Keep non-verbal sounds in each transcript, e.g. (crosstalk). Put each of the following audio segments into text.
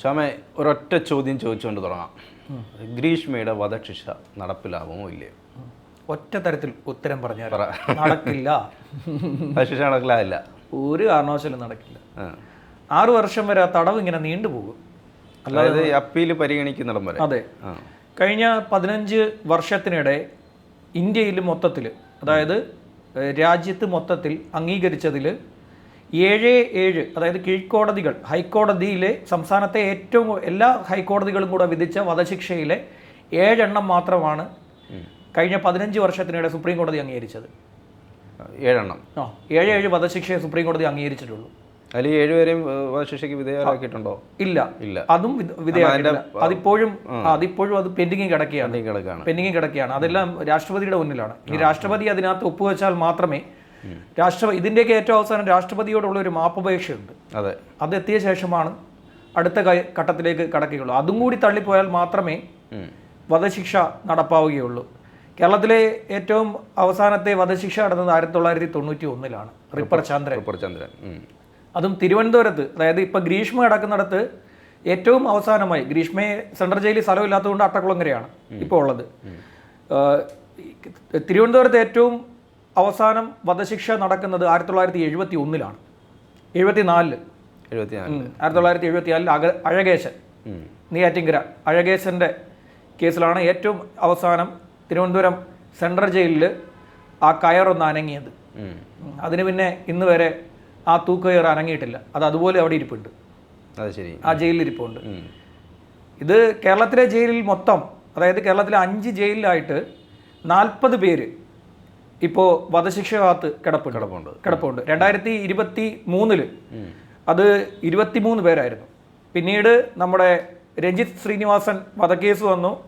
ശ്യാമെ ഒരൊറ്റ ചോദ്യം ചോദിച്ചുകൊണ്ട് തുടങ്ങാം. ഗ്രീഷ്മയുടെ വധശിക്ഷ നടപ്പിലാവുമോ ഇല്ലേ ഒറ്റ തരത്തിൽ ഉത്തരം പറഞ്ഞു പറ. നടക്കില്ല. വധശിക്ഷ നടക്കില്ല. ഒരു കാരണവശാലും നടക്കില്ല. ആറു വർഷം വരെ ആ തടവ് ഇങ്ങനെ നീണ്ടുപോകും അതായത് അപ്പീൽ പരിഗണിക്കുന്നിടം വരെ. അതെ. കഴിഞ്ഞ പതിനഞ്ച് വർഷത്തിനിടെ ഇന്ത്യയിൽ മൊത്തത്തിൽ അതായത് രാജ്യത്ത് മൊത്തത്തിൽ അംഗീകരിച്ചതിൽ ഏഴ് ഏഴ് അതായത് കീഴ്ക്കോടതികൾ ഹൈക്കോടതിയിലെ സംസ്ഥാനത്തെ ഏറ്റവും എല്ലാ ഹൈക്കോടതികളും കൂടെ വിധിച്ച വധശിക്ഷയിലെ ഏഴെണ്ണം മാത്രമാണ് കഴിഞ്ഞ പതിനഞ്ച് വർഷത്തിനിടെ സുപ്രീം കോടതി അംഗീകരിച്ചത്. ഏഴെണ്ണം. ആ ഏഴ് ഏഴ് വധശിക്ഷയെ സുപ്രീം കോടതി അംഗീകരിച്ചിട്ടുള്ളൂ. അതിൽ ഏഴുപേരെയും വധശിക്ഷയ്ക്ക് വിധേയരാക്കിയിട്ടുണ്ടോ? ഇല്ല. ഇല്ല. അതും വിധ- വിധേയമാക്കിയിട്ടില്ല അതിപ്പോഴും അതിപ്പോഴും അത് പെൻഡിങ്ങിൽ കിടക്കുകയാണ്. പെൻഡിങ് പെൻഡിങ്ങിൽ കിടക്കുകയാണ്. അതെല്ലാം രാഷ്ട്രപതിയുടെ മുന്നിലാണ്. ഈ രാഷ്ട്രപതി അതിനകത്ത് ഒപ്പുവെച്ചാൽ മാത്രമേ രാഷ്ട്രപതി ഇതിന്റെയൊക്കെ ഏറ്റവും അവസാനം രാഷ്ട്രപതിയോടുള്ള ഒരു മാപ്പപേക്ഷയുണ്ട്. അതെ. അതെത്തിയ ശേഷമാണ് അടുത്ത ഘട്ടത്തിലേക്ക് കടക്കുകയുള്ളൂ. അതും കൂടി തള്ളിപ്പോയാൽ മാത്രമേ വധശിക്ഷ നടപ്പാവുകയുള്ളൂ. കേരളത്തിലെ ഏറ്റവും അവസാനത്തെ വധശിക്ഷ നടന്നത് ആയിരത്തി തൊള്ളായിരത്തി തൊണ്ണൂറ്റി ഒന്നിലാണ് റിപ്പർ ചന്ദ്രൻ. റിപ്പർ ചന്ദ്രൻ. അതും തിരുവനന്തപുരത്ത്. അതായത് ഇപ്പം ഗ്രീഷ്മ കിടക്കുന്നിടത്ത് ഏറ്റവും അവസാനമായി ഗ്രീഷ്മയെ സെൻട്രൽ ജയിലിൽ സ്ഥലമില്ലാത്തതുകൊണ്ട് അട്ടക്കുളങ്ങരയാണ് ഇപ്പോൾ ഉള്ളത്. തിരുവനന്തപുരത്ത് ഏറ്റവും അവസാനം വധശിക്ഷ നടക്കുന്നത് ആയിരത്തി തൊള്ളായിരത്തി എഴുപത്തി ഒന്നിലാണ് എഴുപത്തി നാലിൽ ആയിരത്തി തൊള്ളായിരത്തി എഴുപത്തി നാലിൽ അക അഴകേശൻ. നെയ്യാറ്റിങ്കര അഴകേശന്റെ കേസിലാണ് ഏറ്റവും അവസാനം തിരുവനന്തപുരം സെൻട്രൽ ജയിലിൽ ആ കയറൊന്ന് അനങ്ങിയത്. അതിന് പിന്നെ ഇന്ന് വരെ ആ തൂക്കുകയർ അനങ്ങിയിട്ടില്ല. അത് അതുപോലെ അവിടെ ഇരിപ്പുണ്ട്. അത് ശരി. ആ ജയിലിൽ ഇരിപ്പുണ്ട് ഇത് കേരളത്തിലെ ജയിലിൽ മൊത്തം അതായത് കേരളത്തിലെ അഞ്ച് ജയിലിലായിട്ട് നാൽപ്പത് പേര് ഇപ്പോൾ വധശിക്ഷ കാത്ത് കിടപ്പുണ്ട്. കിടപ്പുണ്ട്. കിടപ്പുണ്ട്. രണ്ടായിരത്തി ഇരുപത്തി മൂന്നിൽ അത് ഇരുപത്തിമൂന്ന് പേരായിരുന്നു. പിന്നീട് നമ്മുടെ രഞ്ജിത്ത് ശ്രീനിവാസൻ വധക്കേസ് വന്നു.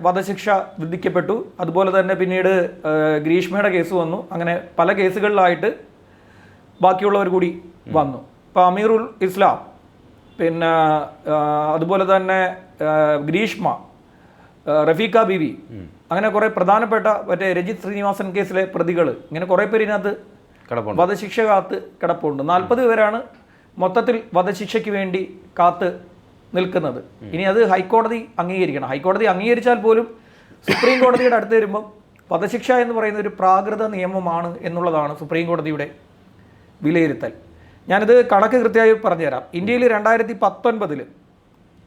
വധശിക്ഷ വിധിക്കപ്പെട്ടു. അതുപോലെ തന്നെ പിന്നീട് ഗ്രീഷ്മയുടെ കേസ് വന്നു. അങ്ങനെ പല കേസുകളിലായിട്ട് ബാക്കിയുള്ളവർ കൂടി വന്നു. ഇപ്പോൾ അമീറുൽ ഇസ്ലാം പിന്നെ അതുപോലെ തന്നെ ഗ്രീഷ്മ റഫീഖ ബിവി അങ്ങനെ കുറേ പ്രധാനപ്പെട്ട മറ്റേ രജിത് ശ്രീനിവാസൻ കേസിലെ പ്രതികൾ ഇങ്ങനെ കുറേ പേര് ഇതിനകത്ത് കിടപ്പുണ്ട്. വധശിക്ഷ കാത്ത് കിടപ്പുണ്ട്. നാൽപ്പത് പേരാണ് മൊത്തത്തിൽ വധശിക്ഷയ്ക്ക് വേണ്ടി കാത്ത് നിൽക്കുന്നത്. ഇനി അത് ഹൈക്കോടതി അംഗീകരിക്കണം. ഹൈക്കോടതി അംഗീകരിച്ചാൽ പോലും സുപ്രീം കോടതിയുടെ അടുത്ത് വരുമ്പം വധശിക്ഷ എന്ന് പറയുന്ന ഒരു പ്രാകൃത നിയമമാണ് എന്നുള്ളതാണ് സുപ്രീം കോടതിയുടെ വിലയിരുത്തൽ. ഞാനിത് കണക്ക് കൃത്യമായി പറഞ്ഞുതരാം. ഇന്ത്യയിൽ രണ്ടായിരത്തി പത്തൊൻപതിൽ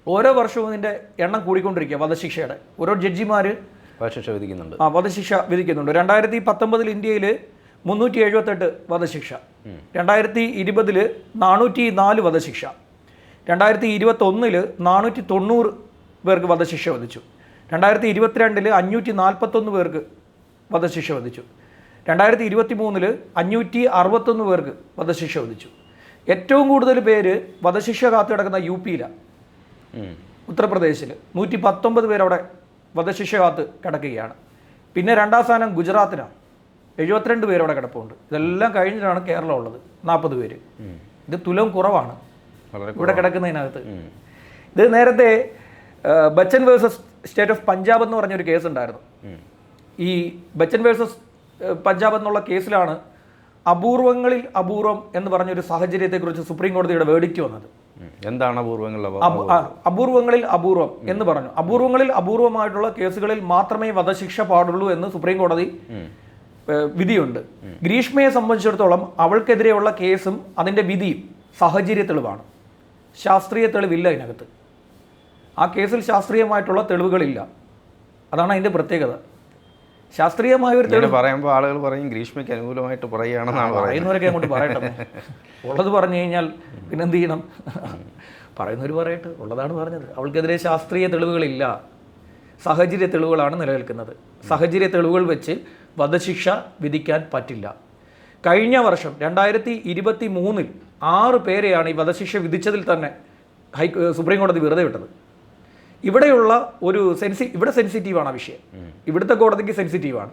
ഓരോ വർഷവും ഇതിന്റെ എണ്ണം കൂടിക്കൊണ്ടിരിക്കുക വധശിക്ഷയുടെ. ഓരോ ജഡ്ജിമാർ വധശിക്ഷ വിധിക്കുന്നുണ്ട്. ആ വധശിക്ഷ വിധിക്കുന്നുണ്ട്. രണ്ടായിരത്തി പത്തൊമ്പതിൽ ഇന്ത്യയിൽ മുന്നൂറ്റി എഴുപത്തെട്ട് വധശിക്ഷ. രണ്ടായിരത്തി ഇരുപതിൽ നാനൂറ്റി നാല് വധശിക്ഷ. രണ്ടായിരത്തി ഇരുപത്തൊന്നിൽ നാനൂറ്റി തൊണ്ണൂറ് പേർക്ക് വധശിക്ഷ വധിച്ചു. രണ്ടായിരത്തി ഇരുപത്തിരണ്ടിൽ അഞ്ഞൂറ്റി നാൽപ്പത്തൊന്ന് പേർക്ക് വധശിക്ഷ വധിച്ചു. രണ്ടായിരത്തി ഇരുപത്തി മൂന്നിൽ അഞ്ഞൂറ്റി അറുപത്തൊന്ന് പേർക്ക് വധശിക്ഷ വധിച്ചു. ഏറ്റവും കൂടുതൽ പേര് വധശിക്ഷ കാത്തു കിടക്കുന്ന യു പിയിലാണ് ഉത്തർപ്രദേശിൽ നൂറ്റി പത്തൊമ്പത് പേരവിടെ വധശിക്ഷ കാത്ത് കിടക്കുകയാണ്. പിന്നെ രണ്ടാം സ്ഥാനം ഗുജറാത്തിനാണ്. എഴുപത്തിരണ്ട് പേരവിടെ കിടപ്പുണ്ട്. ഇതെല്ലാം കഴിഞ്ഞിട്ടാണ് കേരളം ഉള്ളത്. നാൽപ്പത് പേര്. ഇത് തുലം കുറവാണ്. ഇവിടെ കിടക്കുന്നതിനകത്ത്. ഇത് നേരത്തെ Bachan versus State of Punjab എന്ന് പറഞ്ഞൊരു കേസ് ഉണ്ടായിരുന്നു. ഈ ബച്ചൻ വേഴ്സസ് പഞ്ചാബ് എന്നുള്ള കേസിലാണ് അപൂർവങ്ങളിൽ അപൂർവം എന്ന് പറഞ്ഞൊരു സാഹചര്യത്തെക്കുറിച്ച് സുപ്രീം കോടതിയുടെ വേടിക്ക് വന്നത്. എന്താണ് അപൂർവങ്ങളിൽ അപ- അപ- അപൂർവങ്ങളിൽ അപൂർവം എന്ന് പറഞ്ഞു. അപൂർവങ്ങളിൽ അപൂർവമായിട്ടുള്ള കേസുകളിൽ മാത്രമേ വധശിക്ഷ പാടുള്ളൂ എന്ന് സുപ്രീം കോടതി വിധിയുണ്ട്. ഗ്രീഷ്മയെ സംബന്ധിച്ചിടത്തോളം അവൾക്കെതിരെയുള്ള കേസും അതിന്റെ വിധിയും സാഹചര്യ തെളിവാണ്. ശാസ്ത്രീയ തെളിവില്ല ഇതിനകത്ത്. ആ കേസിൽ ശാസ്ത്രീയമായിട്ടുള്ള തെളിവുകളില്ല. അതാണ് അതിന്റെ പ്രത്യേകത. ശാസ്ത്രീയമായ ഒരു തെളിവ്. പറയുമ്പോൾ ആളുകൾ പറയും ഗ്രീഷ്മയ്ക്ക് അനുകൂലമായിട്ട് പറയുകയാണെന്നാണ് പറയുന്നവരൊക്കെ അങ്ങോട്ട് പറയട്ടെ. (laughs) ഉള്ളത് പറഞ്ഞു കഴിഞ്ഞാൽ പിന്നെ എന്ത് ചെയ്യണം? പറയുന്നവർ പറയട്ടെ ഉള്ളതാണ് പറഞ്ഞത്. അവൾക്കെതിരെ ശാസ്ത്രീയ തെളിവുകളില്ല. സാഹചര്യ തെളിവുകളാണ് നിലനിൽക്കുന്നത്. സാഹചര്യ തെളിവുകൾ വെച്ച് വധശിക്ഷ വിധിക്കാൻ പറ്റില്ല. കഴിഞ്ഞ വർഷം രണ്ടായിരത്തി ഇരുപത്തി മൂന്നിൽ ആറ് പേരെയാണ് ഈ വധശിക്ഷ വിധിച്ചതിൽ തന്നെ ഹൈ സുപ്രീം കോടതി വെറുതെ വിട്ടത്. ഇവിടെയുള്ള ഒരു സെൻസി ഇവിടെ സെൻസിറ്റീവാണ് ആ വിഷയം. ഇവിടുത്തെ കോടതിക്ക് സെൻസിറ്റീവാണ്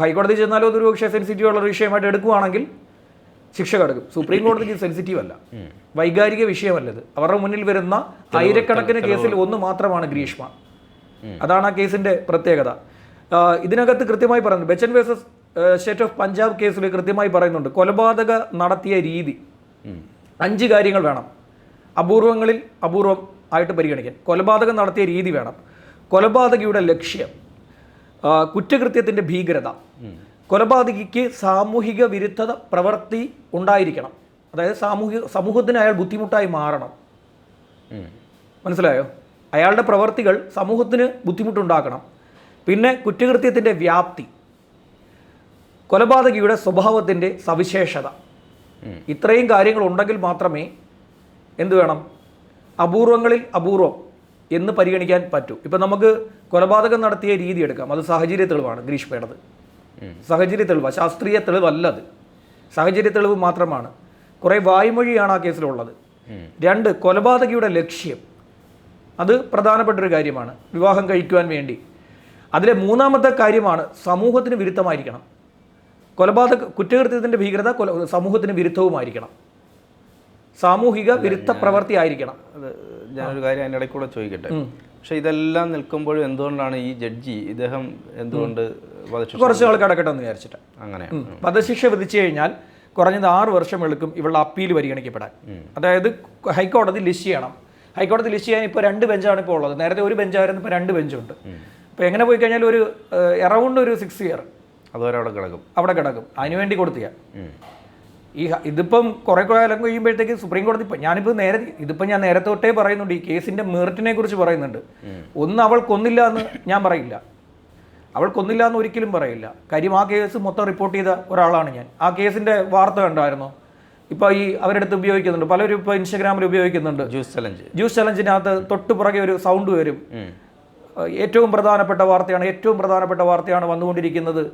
ഹൈക്കോടതി ചെന്നാലും അതൊരു പക്ഷേ സെൻസിറ്റീവ് ഉള്ള ഒരു വിഷയമായിട്ട് എടുക്കുവാണെങ്കിൽ ശിക്ഷ കടക്കും. സുപ്രീം കോടതിക്ക് സെൻസിറ്റീവ് അല്ല. വൈകാരിക വിഷയമല്ലത്. അവരുടെ മുന്നിൽ വരുന്ന ആയിരക്കണക്കിന് കേസിൽ ഒന്ന് മാത്രമാണ് ഗ്രീഷ്മ. അതാണ് ആ കേസിന്റെ പ്രത്യേകത. ഇതിനകത്ത് കൃത്യമായി പറയുന്നു Bachan versus State of Punjab കേസിൽ കൃത്യമായി പറയുന്നുണ്ട്. കൊലപാതക നടത്തിയ രീതി. അഞ്ച് കാര്യങ്ങൾ വേണം. അപൂർവങ്ങളിൽ അപൂർവം ആയിട്ട് പരിഗണിക്കാൻ കൊലപാതകം നടത്തിയ രീതി വേണം. കൊലപാതകിയുടെ ലക്ഷ്യം കുറ്റകൃത്യത്തിന്റെ ഭീകരത. കൊലപാതകിക്ക് സാമൂഹിക വിരുദ്ധത പ്രവൃത്തി ഉണ്ടായിരിക്കണം. അതായത് സാമൂഹിക സമൂഹത്തിന് അയാൾ ബുദ്ധിമുട്ടായി മാറണം. മനസ്സിലായോ? അയാളുടെ പ്രവർത്തികൾ സമൂഹത്തിന് ബുദ്ധിമുട്ടുണ്ടാക്കണം. പിന്നെ കുറ്റകൃത്യത്തിന്റെ വ്യാപ്തി കൊലപാതകിയുടെ സ്വഭാവത്തിന്റെ സവിശേഷത. ഇത്രയും കാര്യങ്ങൾ ഉണ്ടെങ്കിൽ മാത്രമേ എന്ത് വേണം? അപൂർവങ്ങളിൽ അപൂർവം എന്ന് പരിഗണിക്കാൻ പറ്റും. ഇപ്പം നമുക്ക് കൊലപാതകം നടത്തിയ രീതി എടുക്കാം. അത് സാഹചര്യ തെളിവാണ് ഗ്രീഷ്മയുടേത്. സാഹചര്യ തെളിവ് ശാസ്ത്രീയ തെളിവല്ല അത് സാഹചര്യ തെളിവ് മാത്രമാണ്. കുറേ വായ്മൊഴിയാണ് ആ കേസിലുള്ളത്. രണ്ട് കൊലപാതകിയുടെ ലക്ഷ്യം. അത് പ്രധാനപ്പെട്ട ഒരു കാര്യമാണ് വിവാഹം കഴിക്കുവാൻ വേണ്ടി. അതിലെ മൂന്നാമത്തെ കാര്യമാണ് സമൂഹത്തിന് വിരുദ്ധമായിരിക്കണം. കൊലപാതക കുറ്റകൃത്യത്തിന്റെ ഭീകരത സമൂഹത്തിന് വിരുദ്ധവുമായിരിക്കണം. സാമൂഹിക വിരുദ്ധ പ്രവൃത്തി ആയിരിക്കണം. അത് ഞാനൊരു കാര്യം അതിന്റെ ഇടയ്ക്ക് കൂടെ ചോദിക്കട്ടെ പക്ഷെ ഇതെല്ലാം നിൽക്കുമ്പോഴും എന്തുകൊണ്ടാണ് ഈ ജഡ്ജി ഇദ്ദേഹം എന്തുകൊണ്ട് കുറച്ച് നാൾ കിടക്കട്ടെ എന്ന് വിചാരിച്ചിട്ട്. അങ്ങനെ. വധശിക്ഷ വിധിച്ചു കഴിഞ്ഞാൽ കുറഞ്ഞത് ആറ് വർഷം എടുക്കും ഇവളുടെ അപ്പീൽ പരിഗണിക്കപ്പെടാൻ. അതായത് ഹൈക്കോടതി ലിസ്റ്റ് ചെയ്യണം. ഹൈക്കോടതി ലിസ്റ്റ് ചെയ്യാൻ ഇപ്പോൾ രണ്ട് ബെഞ്ചാണ് ഇപ്പോൾ ഉള്ളത്. നേരത്തെ ഒരു ബെഞ്ചായിരുന്നു ഇപ്പോൾ രണ്ട് ബെഞ്ചുണ്ട്. അപ്പോൾ എങ്ങനെ പോയി കഴിഞ്ഞാൽ ഒരു എറൗണ്ട് ഒരു സിക്സ് ഇയർ. അതുവരെ അവിടെ കിടക്കും. അവിടെ കിടക്കും. അതിനുവേണ്ടി കൊടുത്തിയ ഉം. ഈ ഇതിപ്പം കുറേ കാലം കഴിയുമ്പോഴത്തേക്ക് സുപ്രീം കോടതി ഇപ്പം ഞാനിപ്പോൾ നേരെ ഇതിപ്പം ഞാൻ നേരത്തെ തൊട്ടേ പറയുന്നുണ്ട് ഈ കേസിന്റെ മെറിറ്റിനെ കുറിച്ച് പറയുന്നുണ്ട്. ഒന്ന് അവൾ കൊന്നില്ല എന്ന് ഞാൻ പറയില്ല. അവൾ കൊന്നില്ല എന്ന് ഒരിക്കലും പറയില്ല. കാര്യം ആ കേസ് മൊത്തം റിപ്പോർട്ട് ചെയ്ത ഒരാളാണ് ഞാൻ. ആ കേസിന്റെ വാർത്ത കണ്ടായിരുന്നോ? ഇപ്പോൾ ഈ അവരെടുത്ത് ഉപയോഗിക്കുന്നുണ്ട്. പലരും ഇപ്പോൾ ഇൻസ്റ്റാഗ്രാമിൽ ഉപയോഗിക്കുന്നുണ്ട്. Juice challenge. ജ്യൂസ് ചലഞ്ചിനകത്ത് തൊട്ട് പുറകെ ഒരു സൗണ്ട് വരും. ഏറ്റവും പ്രധാനപ്പെട്ട വാർത്തയാണ് ഏറ്റവും പ്രധാനപ്പെട്ട വാർത്തയാണ് വന്നുകൊണ്ടിരിക്കുന്നത്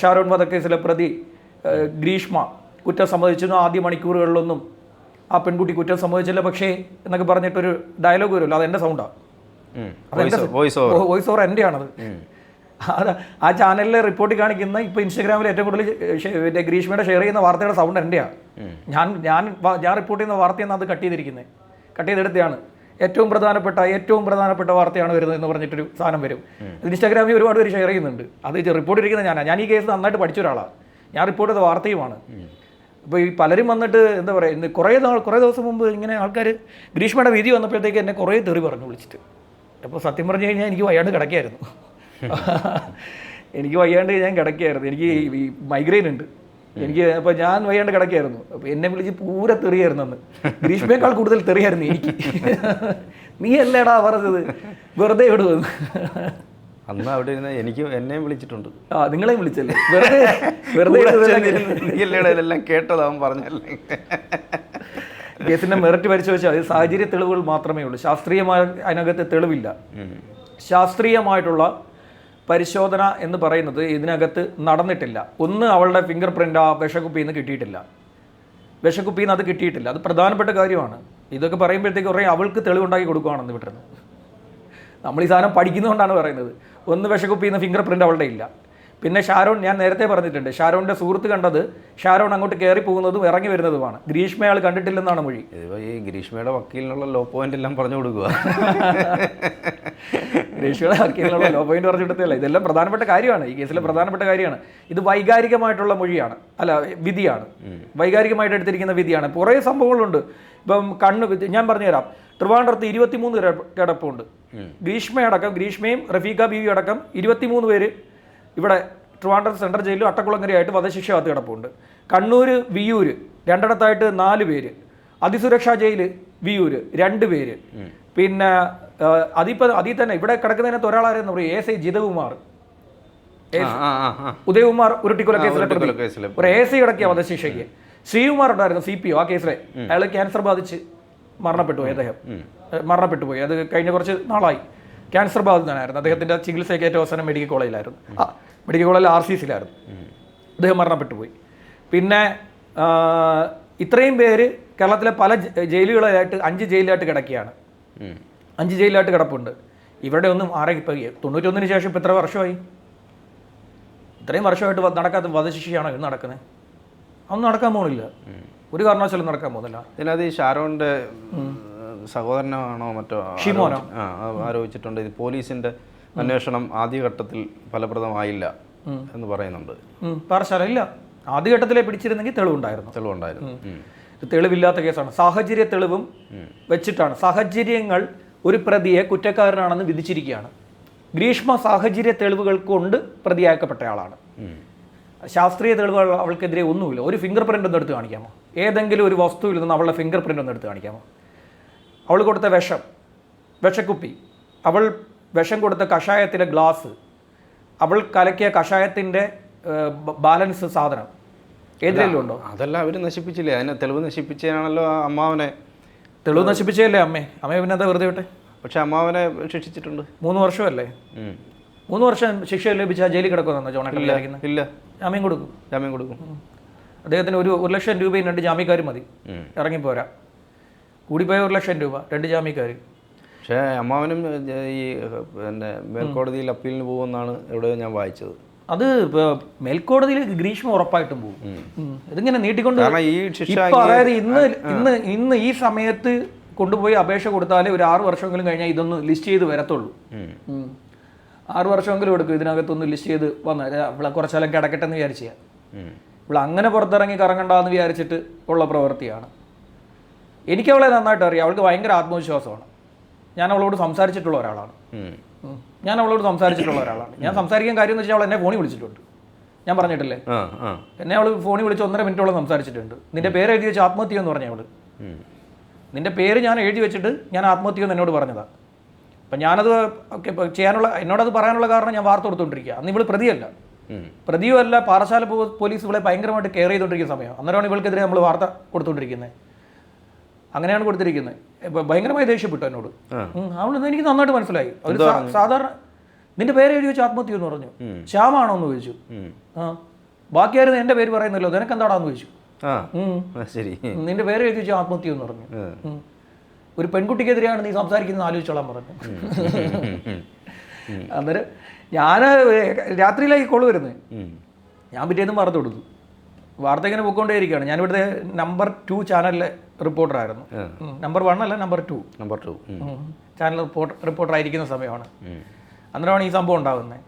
ഷാരോൺ വധക്കേസിലെ പ്രതി ഗ്രീഷ്മ. കുറ്റം സമ്മതിച്ചു ആദ്യ മണിക്കൂറുകളിലൊന്നും. ആ പെൺകുട്ടി കുറ്റം സമ്മതിച്ചില്ല പക്ഷേ എന്നൊക്കെ പറഞ്ഞിട്ടൊരു ഡയലോഗ് വരുമല്ലോ അത് എന്റെ സൗണ്ടാണ്. വോയിസ് ഓവർ എന്റെയാണത്. അത് ആ ചാനലിലെ റിപ്പോർട്ട് കാണിക്കുന്ന ഇപ്പോൾ ഇൻസ്റ്റാഗ്രാമിൽ ഏറ്റവും കൂടുതൽ ഗ്രീഷ്മയുടെ ഷെയർ ചെയ്യുന്ന വാർത്തയുടെ സൗണ്ട് എന്റെയാണ് ഞാൻ ഞാൻ ഞാൻ റിപ്പോർട്ട് ചെയ്യുന്ന വാർത്തയെന്ന് അത് കട്ട് ചെയ്തിരിക്കുന്നത് കട്ട് ചെയ്തെടുത്തതാണ്. ഏറ്റവും പ്രധാനപ്പെട്ട ഏറ്റവും പ്രധാനപ്പെട്ട വാർത്തയാണ് വരുന്നത് എന്ന് പറഞ്ഞിട്ടൊരു സാധനം വരും. ഇൻസ്റ്റാഗ്രാമിൽ ഒരുപാട് പേര് ഷെയർ ചെയ്യുന്നുണ്ട്. അത് റിപ്പോർട്ട് ഇരിക്കുന്ന ഞാനാണ് ഞാൻ ഈ കേസ് നന്നായിട്ട് പഠിച്ച ഒരാളാണ് ഞാൻ റിപ്പോർട്ട് ചെയ്ത വാർത്തയുമാണ്. അപ്പോൾ ഈ പലരും വന്നിട്ട് എന്താ പറയുക ഇന്ന് കുറേ നാൾ കുറേ ദിവസം മുമ്പ് ഇങ്ങനെ ആൾക്കാർ ഗ്രീഷ്മയുടെ വിധി വന്നപ്പോഴത്തേക്ക് എന്നെ കുറേ തെറി പറഞ്ഞു വിളിച്ചിട്ട്. അപ്പോൾ സത്യം പറഞ്ഞു കഴിഞ്ഞാൽ എനിക്ക് വയ്യാണ്ട് കിടക്കായിരുന്നു. എനിക്ക് വയ്യാണ്ട് ഞാൻ കിടക്കായിരുന്നു. എനിക്ക് ഈ മൈഗ്രെയിൻ ഉണ്ട്. എനിക്ക് അപ്പോൾ ഞാൻ വയ്യാണ്ട് കിടക്കായിരുന്നു. അപ്പോൾ എന്നെ വിളിച്ച് പൂര തെറിയായിരുന്നു അന്ന്. ഗ്രീഷ്മയേക്കാൾ കൂടുതൽ തെറിയായിരുന്നു എനിക്ക്. നീ അല്ലേടാ പറഞ്ഞത്? വെറുതെ വിടുവെന്ന് അന്ന് അവിടെ ഇരുന്ന് എനിക്ക് എന്നെയും വിളിച്ചിട്ടുണ്ട്. ആ നിങ്ങളെയും വിളിച്ചല്ലേ? വെറുതെ വെറുതെ എല്ലാം കേട്ടതാവും കേട്ടതാവൻ പറഞ്ഞല്ലേ? കേസിന്റെ മെറിറ്റ് പരിശോധിച്ചാൽ അത് സാഹചര്യ തെളിവുകൾ മാത്രമേ ഉള്ളൂ. ശാസ്ത്രീയമായ അതിനകത്ത് തെളിവില്ല. ശാസ്ത്രീയമായിട്ടുള്ള പരിശോധന എന്ന് പറയുന്നത് ഇതിനകത്ത് നടന്നിട്ടില്ല. ഒന്ന് അവളുടെ ഫിംഗർ പ്രിന്റ് ആ വിഷക്കുപ്പിയിൽ നിന്ന് കിട്ടിയിട്ടില്ല. വിഷക്കുപ്പിയിൽ നിന്ന് അത് കിട്ടിയിട്ടില്ല. അത് പ്രധാനപ്പെട്ട കാര്യമാണ്. ഇതൊക്കെ പറയുമ്പോഴത്തേക്ക് കുറേ അവൾക്ക് തെളിവുണ്ടാക്കി കൊടുക്കുകയാണെന്ന് വിട്ടിരുന്നു നമ്മൾ ഈ സാധനം പഠിക്കുന്നതുകൊണ്ടാണ് പറയുന്നത്. ഒന്ന് വിഷക്കുപ്പിയിൽ ഫിംഗർ പ്രിന്റ് അവളുടെ ഇല്ല. പിന്നെ ഷാരോൺ ഞാൻ നേരത്തെ പറഞ്ഞിട്ടുണ്ട് ഷാരോണിന്റെ സുഹൃത്ത് കണ്ടത് ഷാരോൺ അങ്ങോട്ട് കയറി പോകുന്നതും ഇറങ്ങി വരുന്നതുമാണ്. ഗ്രീഷ്മ അയാൾ കണ്ടിട്ടില്ലെന്നാണ് മൊഴി. ഈ ഗ്രീഷ്മയുടെ വക്കീലിനുള്ള ലോ പോയിന്റ് എല്ലാം പറഞ്ഞു കൊടുക്കുക (laughs) ഗ്രീഷ്മയുടെ വക്കീലിനുള്ള ലോ പോയിന്റ് പറഞ്ഞു കൊടുത്തല്ല ഇതെല്ലാം പ്രധാനപ്പെട്ട കാര്യമാണ് ഈ കേസിലെ പ്രധാനപ്പെട്ട കാര്യമാണ്. ഇത് വൈകാരികമായിട്ടുള്ള മൊഴിയാണ് അല്ല വിധിയാണ്. വൈകാരികമായിട്ട് എടുത്തിരിക്കുന്ന വിധിയാണ്. കുറേ സംഭവങ്ങളുണ്ട്. ഇപ്പം കണ്ണ് ഞാൻ പറഞ്ഞുതരാം. ട്രിവാൻഡ്രത്ത് ഇരുപത്തിമൂന്ന് കിട- കിടപ്പുണ്ട്. ഗ്രീഷ്മയടക്കം ഗ്രീഷ്മയും റഫീഖ ബീവി അടക്കം ഇരുപത്തിമൂന്ന് പേര് ഇവിടെ ട്രിവാൻഡ്രം സെൻട്രൽ ജയിലിലും അട്ടക്കുളങ്ങരയായിട്ട് വധശിക്ഷ കാത്ത് കിടപ്പുണ്ട്. കണ്ണൂർ വിയൂര് രണ്ടിടത്തായിട്ട് നാല് പേര്. അതിസുരക്ഷാ ജയിൽ വിയൂര് രണ്ട് പേര്. പിന്നെ അതിപ്പോൾ അതിൽ തന്നെ ഇവിടെ കിടക്കുന്നതിനകത്ത് ഒരാളാരെന്ന് പറയും? S I Jithakumar. ഉദയകുമാർ ഉരുട്ടിക്കൊല കേസിൽ കേസിലെ ഒരു എ സി കിടക്കിയ വധശിക്ഷയ്ക്ക്. ശ്രീകുമാർ ഉണ്ടായിരുന്നു സി പി ഒ ആ കേസിലെ. അയാൾ ക്യാൻസർ ബാധിച്ച് മരണപ്പെട്ടു പോയി അദ്ദേഹം. മരണപ്പെട്ടു പോയി. അത് കഴിഞ്ഞ കുറച്ച് നാളായി. ക്യാൻസർ ബാധിതനായിരുന്നു. അദ്ദേഹത്തിന്റെ ചികിത്സയ്ക്ക് ഏറ്റവും അവസാനം മെഡിക്കൽ കോളേജിലായിരുന്നു. മെഡിക്കൽ കോളേജിൽ ആർ സി സിയിലായിരുന്നു അദ്ദേഹം മരണപ്പെട്ടു പോയി പിന്നെ ഇത്രയും പേര് കേരളത്തിലെ പല ജയിലുകളായിട്ട് ജയിലുകളിലായിട്ട് അഞ്ച് ജയിലിലായിട്ട് കിടക്കുകയാണ്. അഞ്ച് ജയിലിലായിട്ട് കിടപ്പുണ്ട്. ഇവരുടെ ഒന്നും ആരെ ഇപ്പം തൊണ്ണൂറ്റൊന്നിന് ശേഷം ഇപ്പം എത്ര വർഷമായി? ഇത്രയും വർഷമായിട്ട് നടക്കാത്ത വധശിക്ഷയാണോ ഇത് നടക്കുന്നത്? അതൊന്നും നടക്കാൻ പോകുന്നില്ല. ഒരു കാരണവശാലും നടക്കാൻ പോകുന്നില്ല. ഇതിനകത്ത് ഈ ഷാരോണിന്റെ സഹോദരനാണോ മറ്റോ ഷിമോനോ? ആരോപിച്ചിട്ടുണ്ട്. ഇത് പോലീസിന്റെ അന്വേഷണം ആദ്യഘട്ടത്തിൽ ഫലപ്രദമായില്ല എന്ന് പറയുന്നുണ്ട്. പാറശാല ഇല്ല ആദ്യഘട്ടത്തിലെ പിടിച്ചിരുന്നെങ്കിൽ തെളിവുണ്ടായിരുന്നു. തെളിവുണ്ടായിരുന്നു. തെളിവില്ലാത്ത കേസാണ്. സാഹചര്യ തെളിവും വെച്ചിട്ടാണ്. സാഹചര്യങ്ങൾ ഒരു പ്രതിയെ കുറ്റക്കാരനാണെന്ന് വിധിച്ചിരിക്കുകയാണ്. ഗ്രീഷ്മ സാഹചര്യ തെളിവുകൾ കൊണ്ട് പ്രതിയാക്കപ്പെട്ടയാളാണ് ശാസ്ത്രീയ തെളിവുകൾ അവൾക്കെതിരെ ഒന്നുമില്ല. ഒരു ഫിംഗർ പ്രിന്റ് ഒന്ന് എടുത്ത് കാണിക്കാമോ? ഏതെങ്കിലും ഒരു വസ്തുവിൽ നിന്ന് അവളുടെ ഫിംഗർ പ്രിന്റ് ഒന്ന് എടുത്ത് കാണിക്കാമോ? അവൾ കൊടുത്ത വിഷം വിഷക്കുപ്പി. അവൾ വിഷം കൊടുത്ത കഷായത്തിലെ ഗ്ലാസ്. അവൾ കലക്കിയ കഷായത്തിന്റെ ബാലൻസ് സാധനം. ഏതിലെങ്കിലും ഉണ്ടോ അതല്ല അവർ നശിപ്പിച്ചില്ലേ? അതിനെ തെളിവ് നശിപ്പിച്ചതിനാണല്ലോ അമ്മാവനെ. തെളിവ് നശിപ്പിച്ചല്ലേ അമ്മേ? അമ്മയെ പിന്നെ എന്താ വെറുതെ വിട്ടെ? പക്ഷെ അമ്മാവനെ ശിക്ഷിച്ചിട്ടുണ്ട്. മൂന്ന് വർഷമല്ലേ? മൂന്ന് വർഷം ശിക്ഷ ലഭിച്ച ജയിലിൽ കിടക്കുമെന്നോ ജോണേട്ടൻ വിചാരിക്കുന്നത് ഇല്ല. ജാമ്യം കൊടുക്കും. ജാമ്യം കൊടുക്കും. അദ്ദേഹത്തിന് ഒരു ഒരു ലക്ഷം രൂപയും രണ്ട് ജാമ്യക്കാർ മതി. ഇറങ്ങിപ്പോരാ. കൂടിപ്പോയ ഒരു ലക്ഷം രൂപ രണ്ട് ജാമ്യക്കാർ പക്ഷേ അമ്മാവനും ഈ പിന്നെ മേൽക്കോടതിയിൽ അപ്പീലിന് പോകുമെന്നാണ് ഇവിടെ ഞാൻ വായിച്ചത്. അത് മേൽക്കോടതിയിൽ ഗ്രീഷ്മ ഉറപ്പായിട്ടും പോകും. ഇതിങ്ങനെ നീട്ടിക്കൊണ്ട് അതായത് ഇന്ന് ഇന്ന് ഇന്ന് ഈ സമയത്ത് കൊണ്ടുപോയി അപേക്ഷ കൊടുത്താലേ ഒരു ആറു വർഷമെങ്കിലും കഴിഞ്ഞാൽ ഇതൊന്ന് ലിസ്റ്റ് ചെയ്ത് വരത്തുള്ളൂ. ആറ് വർഷമെങ്കിലും എടുക്കും ഇതിനകത്തൊന്ന് ലിസ്റ്റ് ചെയ്ത് വന്ന ഇവിടെ കുറച്ചാലും കിടക്കട്ടെ എന്ന് വിചാരിച്ചാൽ ഇവിടെ അങ്ങനെ പുറത്തിറങ്ങി കറങ്ങണ്ടെന്ന് വിചാരിച്ചിട്ട് ഉള്ള പ്രവൃത്തിയാണ്. എനിക്ക് അവളെ നന്നായിട്ട് അറിയാം. അവൾക്ക് ഭയങ്കര ആത്മവിശ്വാസമാണ്. ഞാൻ അവളോട് സംസാരിച്ചിട്ടുള്ള ഒരാളാണ്. ഞാൻ അവളോട് സംസാരിച്ചിട്ടുള്ള ഒരാളാണ്. ഞാൻ സംസാരിക്കാൻ കാര്യം എന്ന് വെച്ചാൽ അവൾ എന്നെ ഫോണിൽ വിളിച്ചിട്ടുണ്ട്. ഞാൻ പറഞ്ഞിട്ടില്ലേ? എന്നെ അവൾ ഫോണിൽ വിളിച്ച് ഒന്നര മിനിറ്റോളം സംസാരിച്ചിട്ടുണ്ട്. നിന്റെ പേര് എഴുതി വെച്ച് ആത്മഹത്യ എന്ന് പറഞ്ഞു അവൾ. നിന്റെ പേര് ഞാൻ എഴുതി വെച്ചിട്ട് ഞാൻ ആത്മഹത്യ എന്ന് എന്നോട് പറഞ്ഞതാണ് അപ്പം ഞാനത് ചെയ്യാനുള്ള എന്നോടത് പറയാനുള്ള കാരണം ഞാൻ വാർത്ത കൊടുത്തുകൊണ്ടിരിക്കുക അന്ന് ഇവൾ പ്രതിയല്ല. ഉം. പ്രതിയും അല്ല പാറശാല പോലീസ് ഇവളെ ഭയങ്കരമായിട്ട് കെയർ ചെയ്തുകൊണ്ടിരിക്കുന്ന സമയം. അന്നേരമാണ് ഇവൾക്കെതിരെ നമ്മൾ വാർത്ത കൊടുത്തുകൊണ്ടിരിക്കുന്നത് അങ്ങനെയാണ് കൊടുത്തിരിക്കുന്നത് ഭയങ്കരമായി ദേഷ്യപ്പെട്ടു എന്നോട്. ഉം, എനിക്ക് നന്നായിട്ട് മനസ്സിലായി. അവർ സാധാരണ നിന്റെ പേര് എഴുതി വെച്ച് ആത്മഹത്യ എന്ന് പറഞ്ഞു. ശ്യാമാണോ എന്ന് ചോദിച്ചു. ആ. ബാക്കിയായിരുന്നു എന്റെ പേര് പറയുന്നല്ലോ നിനക്ക് എന്താടാന്ന് ചോദിച്ചു. ശരി. നിന്റെ പേര് എഴുതി വെച്ച് ആത്മഹത്യ എന്ന് പറഞ്ഞു. ഒരു പെൺകുട്ടിക്കെതിരെയാണ് നീ സംസാരിക്കുന്നത് ആലോചിച്ചോളാൻ പറഞ്ഞു. (laughs) അന്നേരം ഞാൻ രാത്രിയിലായി കോൾ വരുന്നത് ഞാൻ പിറ്റേന്നും വാർത്ത കൊടുത്തു. വാർത്ത ഇങ്ങനെ പോയിക്കൊണ്ടേയിരിക്കുകയാണ് ഞാനിവിടുത്തെ നമ്പർ ടു ചാനലിലെ റിപ്പോർട്ടറായിരുന്നു. നമ്പർ വൺ അല്ല number two. Number two. Channel report reporter ആയിരിക്കുന്ന സമയമാണ്. അന്നേരമാണ് ഈ സംഭവം ഉണ്ടാകുന്നത്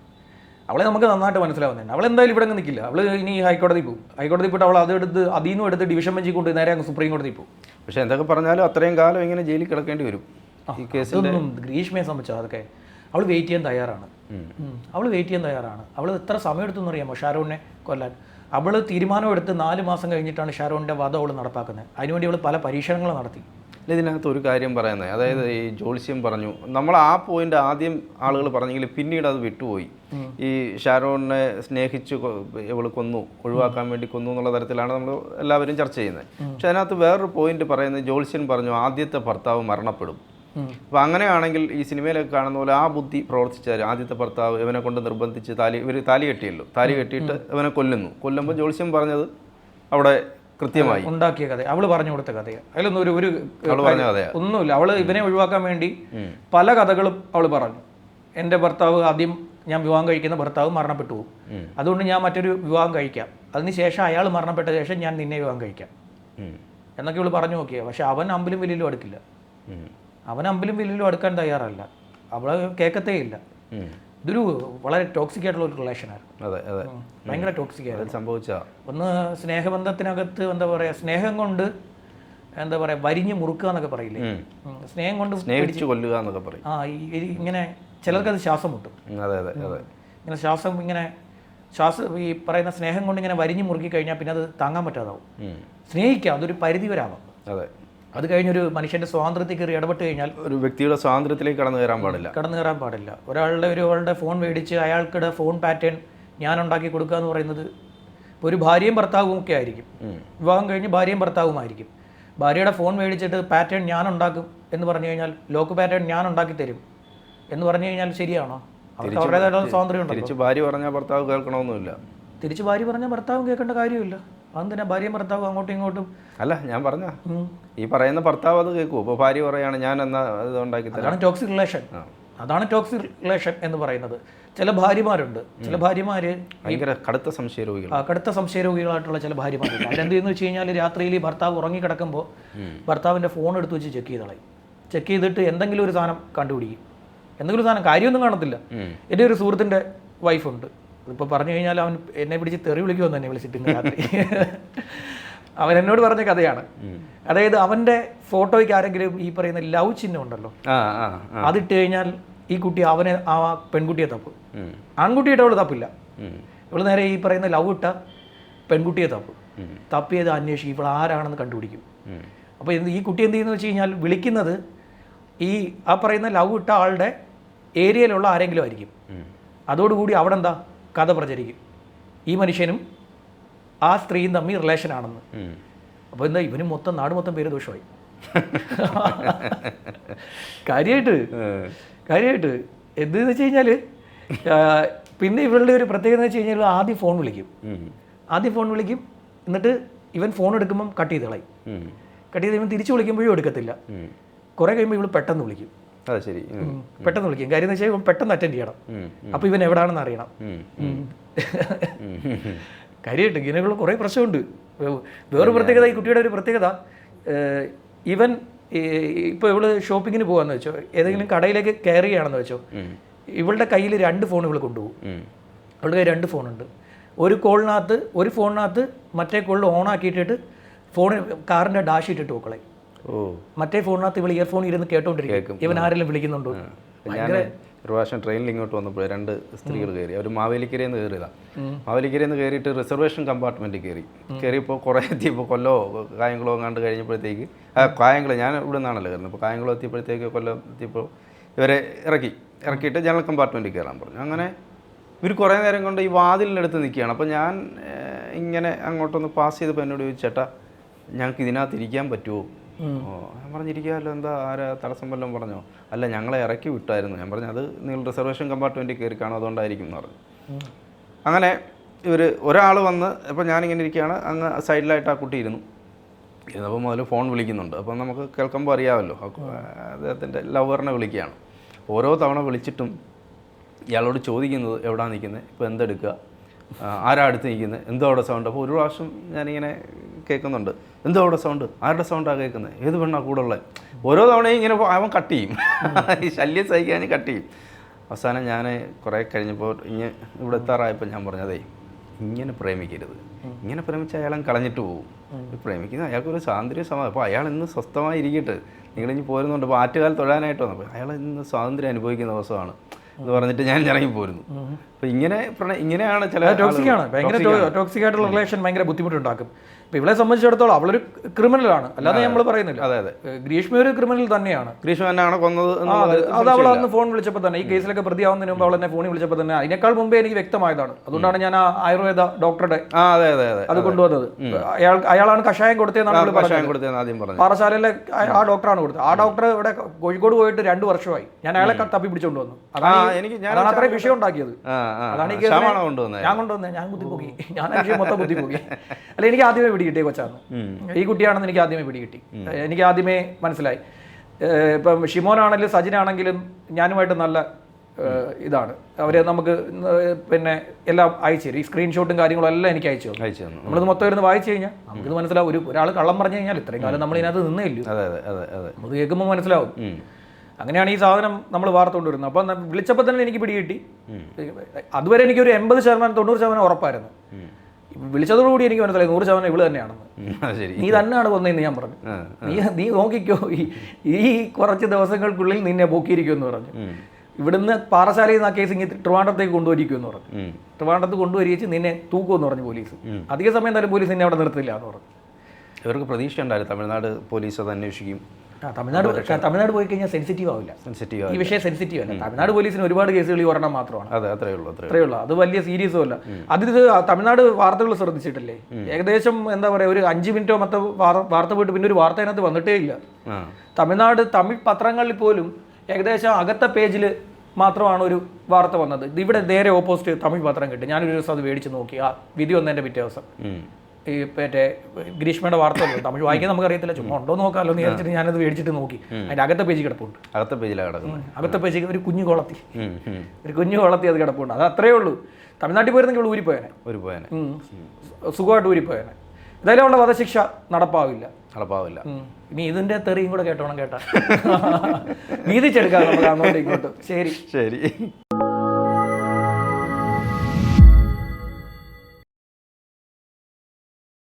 അവളെ നമുക്ക് നന്നായിട്ട് മനസ്സിലാവുന്നുണ്ട് അവൾ എന്തായാലും ഇവിടെ അങ്ങ് നിൽക്കില്ല അവൾ ഇനി ഹൈക്കോടതി പോകും. ഹൈക്കോടതി പോയിട്ട് അവൾ അതെടുത്ത് അതിൽ നിന്നും എടുത്ത് ഡിവിഷൻ ബെഞ്ചിൽ കൊണ്ട് നേരെ അങ്ങ് സുപ്രീം കോടതി പോകും. പക്ഷേ എന്തൊക്കെ പറഞ്ഞാലും അത്രയും കാലം ഇങ്ങനെ ജയിലിൽ കിടക്കേണ്ടി വരും. ഈ കേസിൽ ഗ്രീഷ്മയെ സംബന്ധിച്ചോ അതൊക്കെ അവൾ വെയിറ്റ് ചെയ്യാൻ തയ്യാറാണ്. അവൾ വെയിറ്റ് ചെയ്യാൻ തയ്യാറാണ്. അവൾ എത്ര സമയം എടുത്തു അറിയാമോ? ഷാരൂണിനെ കൊല്ലാൻ. അവൾ തീരുമാനമെടുത്ത് നാല് മാസം കഴിഞ്ഞിട്ടാണ് ഷാരോണിന്റെ വധം അവൾ നടപ്പാക്കുന്നത്. അതിനുവേണ്ടി അവൾ പല പരീക്ഷണങ്ങൾ നടത്തി. അല്ല, ഇതിനകത്ത് ഒരു കാര്യം പറയുന്നത് അതായത് ഈ ജോത്സ്യം പറഞ്ഞു. നമ്മൾ ആ പോയിന്റ് ആദ്യം ആളുകൾ പറഞ്ഞെങ്കിൽ പിന്നീട് അത് വിട്ടുപോയി. ഈ ഷാരോണിനെ സ്നേഹിച്ച് ഇവൾ കൊന്നു. ഒഴിവാക്കാൻ വേണ്ടി കൊന്നു എന്നുള്ള തരത്തിലാണ് നമ്മൾ എല്ലാവരും ചർച്ച ചെയ്യുന്നത്. പക്ഷെ അതിനകത്ത് വേറൊരു പോയിന്റ് പറയുന്നത് ജോത്സ്യൻ പറഞ്ഞു ആദ്യത്തെ ഭർത്താവ് മരണപ്പെടും. അപ്പോൾ അങ്ങനെയാണെങ്കിൽ ഈ സിനിമയിലൊക്കെ കാണുന്ന പോലെ ആ ബുദ്ധി പ്രവർത്തിച്ചാൽ ആദ്യത്തെ ഭർത്താവ് ഇവനെ കൊണ്ട് നിർബന്ധിച്ച് താലി ഇവർ താലി കെട്ടിയല്ലോ. താലി കെട്ടിയിട്ട് ഇവനെ കൊല്ലുന്നു. കൊല്ലുമ്പോൾ ജോത്സ്യം പറഞ്ഞത് അവിടെ കൃത്യമായി. ഉണ്ടാക്കിയ കഥ അവൾ പറഞ്ഞു കൊടുത്ത കഥയാണ് അതിലൊന്നും ഒരു ഒരു അവൾ ഒന്നുമില്ല. അവൾ ഇവനെ ഒഴിവാക്കാൻ വേണ്ടി പല കഥകളും അവൾ പറഞ്ഞു. എന്റെ ഭർത്താവ് ആദ്യം ഞാൻ വിവാഹം കഴിക്കുന്ന ഭർത്താവ് മരണപ്പെട്ടു പോകും. അതുകൊണ്ട് ഞാൻ മറ്റൊരു വിവാഹം കഴിക്കാം. അതിനുശേഷം അയാൾ മരണപ്പെട്ട ശേഷം ഞാൻ നിന്നെ വിവാഹം കഴിക്കാം. എന്നൊക്കെ ഇവൾ പറഞ്ഞു നോക്കിയാ പക്ഷെ അവൻ അമ്പിലും വലിയ അടുക്കില്ല. അവൻ അമ്പിലും വില്ലിലും അടുക്കാൻ തയ്യാറല്ല. അവളെ കേൾക്കത്തേ ഇല്ല. ഇതൊരു വളരെ ടോക്സിക് ആയിട്ടുള്ള ഒരു റിലേഷനായിരുന്നു അതെ അതെ. ഭയങ്കര ടോക്സിക് ആയിരുന്നു. സംഭവിച്ച ഒന്ന് സ്നേഹബന്ധത്തിനകത്ത് എന്താ പറയുക സ്നേഹം കൊണ്ട് എന്താ പറയുക വരിഞ്ഞ് മുറുക്കുക എന്നൊക്കെ പറയില്ലേ? സ്നേഹം കൊണ്ട് സ്നേഹിച്ചു കൊല്ലുക എന്നൊക്കെ പറയും. ആ ഇങ്ങനെ ചിലർക്കത് ശ്വാസം മുട്ടും. അതെ അതെ അതെ. ഇങ്ങനെ ശ്വാസം ഇങ്ങനെ ശ്വാസം ഈ പറയുന്ന സ്നേഹം കൊണ്ട് ഇങ്ങനെ വരിഞ്ഞ് മുറുക്കി കഴിഞ്ഞാൽ പിന്നെ അത് താങ്ങാൻ പറ്റാതാവും. സ്നേഹിക്കാം അതൊരു പരിധി വരാവാം അതെ. അത് കഴിഞ്ഞൊരു മനുഷ്യന്റെ സ്വാതന്ത്ര്യത്തിൽ കയറി ഇടപെട്ട് കഴിഞ്ഞാൽ ഒരു വ്യക്തിയുടെ സ്വാതന്ത്ര്യത്തിലേക്ക് കടന്നു കയറാൻ പാടില്ല. കടന്നു കയറാൻ പാടില്ല. ഒരാളുടെ ഒരു ആളുടെ ഫോൺ മേടിച്ച് അയാൾക്കിടെ ഫോൺ പാറ്റേൺ ഞാൻ ഉണ്ടാക്കി കൊടുക്കുക എന്ന് പറയുന്നത് ഇപ്പോൾ ഒരു ഭാര്യയും ഭർത്താവും ഒക്കെ ആയിരിക്കും. വിവാഹം കഴിഞ്ഞ് ഭാര്യയും ഭർത്താവുമായിരിക്കും ഭാര്യയുടെ ഫോൺ മേടിച്ചിട്ട് പാറ്റേൺ ഞാൻ ഉണ്ടാക്കും എന്ന് പറഞ്ഞു കഴിഞ്ഞാൽ ലോക്ക് പാറ്റേൺ ഞാൻ ഉണ്ടാക്കി തരും എന്ന് പറഞ്ഞു കഴിഞ്ഞാൽ ശരിയാണോ? അവർക്ക് അവരുടേതായിട്ടുള്ള സ്വാതന്ത്ര്യം തിരിച്ച് ഭാര്യ പറഞ്ഞാൽ ഭർത്താവ് കേൾക്കണമെന്നില്ല തിരിച്ച് ഭാര്യ പറഞ്ഞാൽ ഭർത്താവും കേൾക്കേണ്ട കാര്യമില്ല. അതെന്തിനാ ഭാര്യ ഭർത്താവ് അങ്ങോട്ടും ഇങ്ങോട്ടും? അല്ല ഞാൻ പറഞ്ഞ. ഈ പറയുന്ന ഭർത്താവ് അത് കേൾക്കുമോ അപ്പോൾ ഭാര്യ പറയാണ് ഞാൻ എന്നാ ഇത് ഉണ്ടാക്കി തരാം. അതാണ് ടോക്സിക് റിലേഷൻ അതാണ് ടോക്സിക് റിലേഷൻ എന്ന് പറയുന്നത്. ചില ഭാര്യമാരുണ്ട്. ചില ഭാര്യമാര് ഭയങ്കര കടുത്ത സംശയ രോഗികൾ കടുത്ത സംശയരോഗികളായിട്ടുള്ള ചില ഭാര്യമാരുണ്ട്. (laughs) അവരെന്ത് ചെയ്യുന്നു വെച്ച് കഴിഞ്ഞാൽ രാത്രിയിൽ ഈ ഭർത്താവ് ഉറങ്ങിക്കിടക്കുമ്പോൾ ഭർത്താവിന്റെ ഫോൺ എടുത്ത് വെച്ച് ചെക്ക് ചെയ്ത് കളയും ചെക്ക് ചെയ്തിട്ട് എന്തെങ്കിലും ഒരു സാധനം കണ്ടുപിടിക്കും. എന്തെങ്കിലും സാധനം കാര്യമൊന്നും കാണത്തില്ല. എന്റെ ഒരു സുഹൃത്തിന്റെ വൈഫുണ്ട് ഇപ്പോൾ പറഞ്ഞു കഴിഞ്ഞാൽ അവൻ എന്നെ പിടിച്ച് തെറി വിളിക്കുമെന്ന് എന്നെ വിളിച്ചിട്ട് ഇന്ന് രാത്രി. അവൻ എന്നോട് പറഞ്ഞ കഥയാണ്. അതായത് അവന്റെ ഫോട്ടോയ്ക്ക് ആരെങ്കിലും ഈ പറയുന്ന ലവ് ചിഹ്നം ഉണ്ടല്ലോ. അതിട്ട് കഴിഞ്ഞാൽ ഈ കുട്ടി അവനെ ആ പെൺകുട്ടിയെ തപ്പും. ആൺകുട്ടി ആൺകുട്ടിയുടെ അവൾ തപ്പില്ല. ഇവൾ ഇവൾ നേരെ ഈ പറയുന്ന ലവ് ഇട്ട പെൺകുട്ടിയെ തപ്പും. തപ്പിയത് അന്വേഷിക്കും ഇവൾ ആരാണെന്ന് കണ്ടുപിടിക്കും. അപ്പോൾ എന്ത് ഈ കുട്ടി എന്ത് ചെയ്യുന്നു വെച്ച് കഴിഞ്ഞാൽ വിളിക്കുന്നത് ഈ ആ പറയുന്ന ലവ് ഇട്ട ആളുടെ ഏരിയയിലുള്ള ആരെങ്കിലും ആയിരിക്കും. അതോടുകൂടി അവിടെ എന്താ? കഥ പ്രചരിക്കും ഈ മനുഷ്യനും ആ സ്ത്രീയും തമ്മിൽ റിലേഷൻ ആണെന്ന്. അപ്പോൾ എന്താ ഇവനും മൊത്തം നാട് മൊത്തം പേര് ദോഷമായി കാര്യമായിട്ട്. കാര്യമായിട്ട് എന്തെന്ന് വെച്ച് കഴിഞ്ഞാൽ പിന്നെ ഇവരുടെ ഒരു പ്രത്യേകത എന്ന് വെച്ച് കഴിഞ്ഞാൽ ആദ്യം ഫോൺ വിളിക്കും. ആദ്യം ഫോൺ വിളിക്കും എന്നിട്ട് ഇവൻ ഫോൺ എടുക്കുമ്പം കട്ട് ചെയ്ത് കളയും. കട്ട് ചെയ്ത് ഇവൻ തിരിച്ചു വിളിക്കുമ്പോഴും എടുക്കത്തില്ല. കുറേ കഴിയുമ്പോൾ ഇവൾ പെട്ടെന്ന് വിളിക്കും അത് ശരി. പെട്ടെന്ന് വിളിക്കും. കാര്യം എന്ന് വെച്ചാൽ ഇവൻ പെട്ടെന്ന് അറ്റൻഡ് ചെയ്യണം. അപ്പൊ അപ്പോൾ ഇവൻ എവിടാണെന്ന് അറിയണം. കാര്യമായിട്ട് ഇങ്ങനെയുള്ള കുറേ പ്രശ്നമുണ്ട്. വേറൊരു പ്രത്യേകത ഈ കുട്ടിയുടെ ഒരു പ്രത്യേകത ഇവൻ ഇപ്പോൾ ഇവൾ ഷോപ്പിങ്ങിന് പോകാന്ന് വെച്ചോ ഏതെങ്കിലും കടയിലേക്ക് കയറി ചെയ്യുകയാണെന്ന് വെച്ചോ ഇവളുടെ കയ്യിൽ രണ്ട് ഫോൺ ഇവൾ കൊണ്ടുപോകും. അവളുടെ കയ്യിൽ രണ്ട് ഫോണുണ്ട് ഒരു കോളിനകത്ത് ഒരു ഫോണിനകത്ത് മറ്റേ കോളിൽ ഓൺ ആക്കിയിട്ടിട്ട് ഫോൺ കാറിന്റെ ഡാഷ് ഇട്ടിട്ട് പോക്കളെ മറ്റേ ഫോണിനകത്ത് ഇവൾ ഇയർഫോൺ ഇരുന്ന് കേട്ടോണ്ടിരിക്കും. ഇവൻ ആരെല്ലാം വിളിക്കുന്നുണ്ടോ? ഞാൻ ഒരു പ്രാവശ്യം ട്രെയിനിൽ ഇങ്ങോട്ട് വന്നപ്പോൾ രണ്ട് സ്ത്രീകൾ കയറി അവർ മാവേലിക്കരയിൽ നിന്ന് കയറിയതാണ് മാവേലിക്കരയിൽ നിന്ന് കയറിയിട്ട് റിസർവേഷൻ കമ്പാർട്ട്മെന്റിൽ കയറി കയറിയപ്പോൾ കുറേ എത്തിയപ്പോൾ കൊല്ലോ കായംകുളം എങ്ങാണ്ട് കഴിഞ്ഞപ്പോഴത്തേക്ക് ആ കായംകുളം ഞാൻ ഇവിടെ നിന്നാണല്ലോ കയറുന്നത് അപ്പോൾ കായംകുളം എത്തിയപ്പോഴത്തേക്ക് കൊല്ലം എത്തിയപ്പോൾ ഇവരെ ഇറക്കി. ഇറക്കിയിട്ട് ജനറൽ കമ്പാർട്ട്മെന്റിൽ കയറാൻ പറഞ്ഞു. അങ്ങനെ ഇവർ കുറേ നേരം കൊണ്ട് ഈ വാതിലിനടുത്ത് നിൽക്കുകയാണ്. അപ്പോൾ ഞാൻ ഇങ്ങനെ അങ്ങോട്ടൊന്ന് പാസ് ചെയ്തപ്പോൾ എന്നോട് ചോദിച്ചേട്ടാ ഞങ്ങൾക്ക് ഇതിനകത്ത് ഇരിക്കാൻ പറ്റുമോ ഞാൻ പറഞ്ഞിരിക്കാമല്ലോ എന്താ ആരാ തടസ്സം വല്ലതും പറഞ്ഞോ? അല്ല ഞങ്ങളെ ഇറക്കി വിട്ടായിരുന്നു. ഞാൻ പറഞ്ഞു അത് നിങ്ങൾ റിസർവേഷൻ കമ്പാർട്ട്മെന്റിൽ കയറി കാണും അതുകൊണ്ടായിരിക്കും എന്ന് പറഞ്ഞു. അങ്ങനെ ഇവർ ഒരാൾ വന്ന് ഇപ്പം ഞാനിങ്ങനെ ഇരിക്കുകയാണ് അങ്ങ് സൈഡിലായിട്ട് ആ കുട്ടി ഇരുന്നു. ഇരുന്നപ്പോൾ മുതൽ ഫോൺ വിളിക്കുന്നുണ്ട്. അപ്പം നമുക്ക് കേൾക്കുമ്പോൾ അറിയാമല്ലോ അദ്ദേഹത്തിന്റെ ലവറിനെ വിളിക്കുകയാണ്. ഓരോ തവണ വിളിച്ചിട്ടും ഇയാളോട് ചോദിക്കുന്നത് എവിടാ നിൽക്കുന്നത് ഇപ്പോൾ എന്തെടുക്കുക? ആരാ അടുത്ത് നിൽക്കുന്നത് എന്തോ അവിടെ സൗണ്ട് അപ്പോൾ ഒരു പ്രാവശ്യം ഞാനിങ്ങനെ കേൾക്കുന്നുണ്ട്. എന്തോ അവിടെ സൗണ്ട് ആരുടെ സൗണ്ടാണ് കേൾക്കുന്നത് ഏത് പെണ്ണാണ് കൂടെ ഉള്ളത് ഓരോ തവണയും ഇങ്ങനെ അവൻ കട്ട് ചെയ്യും. ഈ ശല്യം സഹിക്കാൻ കട്ട് ചെയ്യും. അവസാനം ഞാൻ കുറേ കഴിഞ്ഞപ്പോൾ ഇങ്ങനെ ഇവിടെ എത്താറായപ്പോൾ ഞാൻ പറഞ്ഞതേ ഇങ്ങനെ പ്രേമിക്കരുത്. ഇങ്ങനെ പ്രേമിച്ച അയാളെ കളഞ്ഞിട്ട് പോകും പ്രേമിക്കുന്ന അയാൾക്കൊരു സ്വാതന്ത്ര്യ സമയം അപ്പോൾ അയാൾ ഇന്ന് സ്വസ്ഥമായി ഇരിക്കട്ടെ. നിങ്ങളിഞ്ഞ് പോരുന്നുണ്ട്. അപ്പോൾ ആറ്റുകാൽ തൊഴാനായിട്ട്? വന്നപ്പോൾ അയാൾ ഇന്ന് സ്വാതന്ത്ര്യം അനുഭവിക്കുന്ന ദിവസമാണ്. എന്ന് പറഞ്ഞിട്ട് ഞാൻ ഇറങ്ങി പോരുന്നു. അപ്പോൾ ഇങ്ങനെ ഇങ്ങനെയാണ് ചില ടോക്സിക് ആണ്. ഭയങ്കര ടോക്സിക് ആയിട്ടുള്ള റിലേഷൻ ഭയങ്കര ബുദ്ധിമുട്ടുണ്ടാക്കും. ഇപ്പൊ ഇവളെ സംബന്ധിച്ചിടത്തോളം അവളൊരു ക്രിമിനലാണ്. അല്ലാതെ നമ്മൾ പറയുന്നില്ല. അതെ അതെ. ഗ്രീഷ്മ ഒരു ക്രിമിനൽ തന്നെയാണ്. ഗ്രീഷ്മ തന്നെയാണ് കൊന്നത് അത് അവൾ അന്ന് ഫോൺ വിളിച്ചപ്പോൾ തന്നെ ഈ കേസിലൊക്കെ പ്രതിയാവുന്നതിന് മുമ്പ് അവൾ എന്നെ ഫോണിൽ വിളിച്ചപ്പോൾ തന്നെ അതിനേക്കാൾ മുമ്പേ എനിക്ക് വ്യക്തമായതാണ്. അതുകൊണ്ടാണ് ഞാൻ ആ ആയുർവേദ ഡോക്ടറുടെ അതെ കൊണ്ടുവന്നത്. അയാൾ അയാളാണ് കഷായം കൊടുത്തതെന്നാണ് അവൾ കഷായം കൊടുത്തതെന്ന് ആദ്യം പറഞ്ഞു പാറശാലയിലെ ആ- ഡോക്ടറാണ് കൊടുത്തത്. ആ ഡോക്ടർ ഇവിടെ കോഴിക്കോട് പോയിട്ട് രണ്ട് വർഷമായി. ഞാൻ അയാളെ തപ്പി പിടിച്ചോണ്ട് വന്നു. അതാണ് അത്ര വിഷയം ഉണ്ടാക്കിയത്. അതാണ് ഞാൻ കൊണ്ടുവന്നത് ഞാൻ കൊണ്ടുവന്നേ. ഞാൻ മൊത്തം ബുദ്ധിമുക്കി (laughs) അല്ല എനിക്ക് ആദ്യമേ പിടി കൊച്ചായിരുന്നു ഈ കുട്ടിയാണെന്ന് എനിക്ക് ആദ്യമേ പിടികിട്ടി എനിക്ക് ആദ്യമേ മനസ്സിലായി. ഇപ്പം ഷിമോനാണെങ്കിലും സജിനാണെങ്കിലും ഞാനുമായിട്ട് നല്ല ഇതാണ്. അവർ നമുക്ക് പിന്നെ എല്ലാം അയച്ചു തരും. ഈ സ്ക്രീൻഷോട്ടും കാര്യങ്ങളും എല്ലാം എനിക്ക് അയച്ചു അയച്ചു നമ്മളിത് മൊത്തം ഇരുന്ന് വായിച്ചു കഴിഞ്ഞാൽ നമുക്കിത് മനസ്സിലാവും. ഒരു ഒരാൾ കള്ളം പറഞ്ഞു കഴിഞ്ഞാൽ ഇത്രയും കാലം നമ്മൾ ഇതിനകത്ത് നിന്നേ നമുക്ക് കേൾക്കുമ്പോൾ മനസ്സിലാവും. അങ്ങനെയാണ് ഈ സാധനം നമ്മൾ വാർത്തുകൊണ്ടിരുന്നത്. അപ്പം വിളിച്ചപ്പോൾ തന്നെ എനിക്ക് പിടികിട്ടി അതുവരെ എനിക്ക് ഒരു എൺപത് ശതമാനം തൊണ്ണൂറ് ശതമാനം ഉറപ്പായിരുന്നു. വിളിച്ചതോടുകൂടി എനിക്ക് മനസ്സിലായി നൂറ് ശതമാനം ഇവൾ തന്നെയാണെന്ന് നീ തന്നെയാണ് കൊന്നതെന്ന് ഞാൻ പറഞ്ഞു. നീ നീ നോക്കിക്കോ ഈ ഈ കുറച്ച് ദിവസങ്ങൾക്കുള്ളിൽ നിന്നെ പൊക്കിയിരിക്കുമെന്ന് പറഞ്ഞു. ഉം. ഇവിടുന്ന് പാറശാലയിൽ നിന്ന് ആ കേസ് ഇങ്ങനെ ട്രിവാൻഡ്രത്തേക്ക് കൊണ്ടുവരിക്കുമെന്ന് പറഞ്ഞു. ട്രിവാണ്ടത്ത് ട്രിവാൻഡ്രത്ത് കൊണ്ടുവരിച്ച് നിന്നെ തൂക്കുമെന്ന് പറഞ്ഞു പോലീസ്. അധിക സമയം എന്തായാലും പോലീസ് നിന്നെ അവിടെ നിർത്തില്ല എന്ന് പറഞ്ഞു. ഇവർക്ക് പ്രതീക്ഷ ഉണ്ടായിരുന്നു തമിഴ്നാട് പോലീസ് അത് അന്വേഷിക്കും. തമിഴ്നാട് തമിഴ്നാട് പോയി കഴിഞ്ഞാൽ സെൻസിറ്റീവ് ആവില്ല. സെൻസിറ്റീവ് ഈ വിഷയം സെൻസിറ്റീവ് അല്ല. തമിഴ്നാട് പോലീസിന് ഒരുപാട് കേസുകൾ ഈ ഒരെണ്ണം മാത്രമാണ്. അതെ അത്രേ ഉള്ളൂ അത്രേ ഉള്ളൂ. അത് വലിയ സീരിയസും അല്ല. അതിന് തമിഴ്നാട് വാർത്തകൾ ശ്രദ്ധിച്ചിട്ടില്ലേ? ഏകദേശം എന്താ പറയുക ഒരു അഞ്ച് മിനിറ്റോ മറ്റോ വാർത്ത പോയിട്ട് പിന്നെ ഒരു വാർത്ത അതിനകത്ത് വന്നിട്ടേ ഇല്ല. തമിഴ്നാട് തമിഴ് പത്രങ്ങളിൽ പോലും ഏകദേശം അകത്തെ പേജിൽ മാത്രമാണ് ഒരു വാർത്ത വന്നത്. ഇവിടെ നേരെ ഓപ്പോസിറ്റ് തമിഴ് പത്രം കിട്ടും. ഞാനൊരു ദിവസം അത് മേടിച്ച് നോക്കി. ആ വിധി വന്നതിന്റെ പിറ്റേ ദിവസം. ഈ മറ്റേ ഗ്രീഷ്മയുടെ വാർത്ത വന്നു. (laughs) തമിഴ് വായിക്കാൻ നമുക്ക് അറിയത്തില്ല ചുമ്മാ ഉണ്ടോ നോക്കാമല്ലോ എന്ന് വിചാരിച്ചിട്ട് ഞാനത് മേടിച്ചിട്ട് നോക്കി. അതിന്റെ അകത്തെ പേജ് കിടപ്പുണ്ട്. അകത്തെ പേജിലാണ് കിടക്കുന്നത്. അകത്തെ പേജ് ഒരു കുഞ്ഞു കൊളത്തി. ഒരു കുഞ്ഞു കൊളത്തി അത് കിടപ്പുണ്ട്. അത് അത്രേ ഉള്ളൂ. തമിഴ്നാട്ടിൽ പോയിരുന്നെങ്കിൽ ഒരു പോയനെ സുഖമായിട്ട് സുഖമായിട്ട് ഊരിപ്പോയനെ. എന്തായാലും ഉള്ള വധശിക്ഷ നടപ്പാവില്ല. നടപ്പാവില്ല. ഇനി ഇതിന്റെ തെറിയും കൂടെ കേട്ടോണം കേട്ടാ. (laughs) വീതിച്ചെടുക്കാം നമുക്ക് അങ്ങോട്ടും ഇങ്ങോട്ടും. ശരി. ശരി.